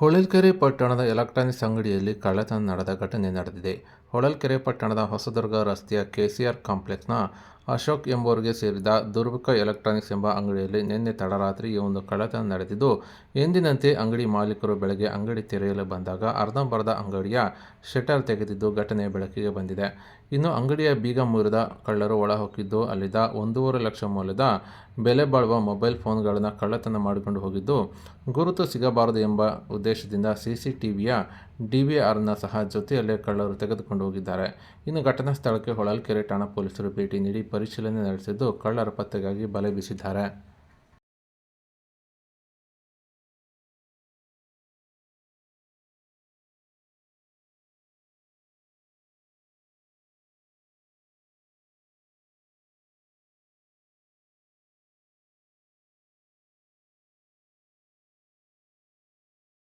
ಹೊಳಲ್ಕೆರೆ ಪಟ್ಟಣದ ಎಲೆಕ್ಟ್ರಾನಿಕ್ಸ್ ಅಂಗಡಿಯಲ್ಲಿ ಕಳ್ಳತನ ನಡೆದ ಘಟನೆ ನಡೆದಿದೆ. ಹೊಳಲ್ಕೆರೆ ಪಟ್ಟಣದ ಹೊಸದುರ್ಗ ರಸ್ತೆಯ ಕೆಸಿಆರ್ ಕಾಂಪ್ಲೆಕ್ಸ್ನ ಅಶೋಕ್ ಎಂಬುವರಿಗೆ ಸೇರಿದ ದುರ್ಬಕ ಎಲೆಕ್ಟ್ರಾನಿಕ್ಸ್ ಎಂಬ ಅಂಗಡಿಯಲ್ಲಿ ನಿನ್ನೆ ತಡರಾತ್ರಿ ಈ ಒಂದು ಕಳ್ಳತನ ನಡೆದಿದ್ದು, ಎಂದಿನಂತೆ ಅಂಗಡಿ ಮಾಲೀಕರು ಬೆಳಗ್ಗೆ ಅಂಗಡಿ ತೆರೆಯಲು ಬಂದಾಗ ಅರ್ಧಂಬರ್ಧ ಅಂಗಡಿಯ ಶಟರ್ ತೆಗೆದಿದ್ದು ಘಟನೆ ಬೆಳಕಿಗೆ ಬಂದಿದೆ. ಇನ್ನು ಅಂಗಡಿಯ ಬೀಗ ಮುರಿದ ಕಳ್ಳರು ಒಳಹೊಕ್ಕಿದ್ದು, ಅಲ್ಲಿದ್ದ ಒಂದೂವರೆ ಲಕ್ಷ ಮೌಲ್ಯದ ಬೆಲೆ ಬಾಳುವ ಮೊಬೈಲ್ ಫೋನ್ಗಳನ್ನು ಕಳ್ಳತನ ಮಾಡಿಕೊಂಡು ಹೋಗಿದ್ದು, ಗುರುತು ಸಿಗಬಾರದು ಎಂಬ ಉದ್ದೇಶದಿಂದ ಸಿಸಿಟಿವಿಯ ಡಿವಿಆರ್ನ ಸಹ ಜೊತೆಯಲ್ಲೇ ಕಳ್ಳರು ತೆಗೆದುಕೊಂಡು ಹೋಗಿದ್ದಾರೆ. ಇನ್ನು ಘಟನಾ ಸ್ಥಳಕ್ಕೆ ಹೊಳಲ್ಕೆರೆ ಠಾಣಾ ಪೊಲೀಸರು ಭೇಟಿ ನೀಡಿ ಪರಿಶೀಲನೆ ನಡೆಸಿದ್ದು ಕಳ್ಳರ ಪತ್ತೆಗಾಗಿ ಬಲೆ ಬೀಸಿದ್ದಾರೆ.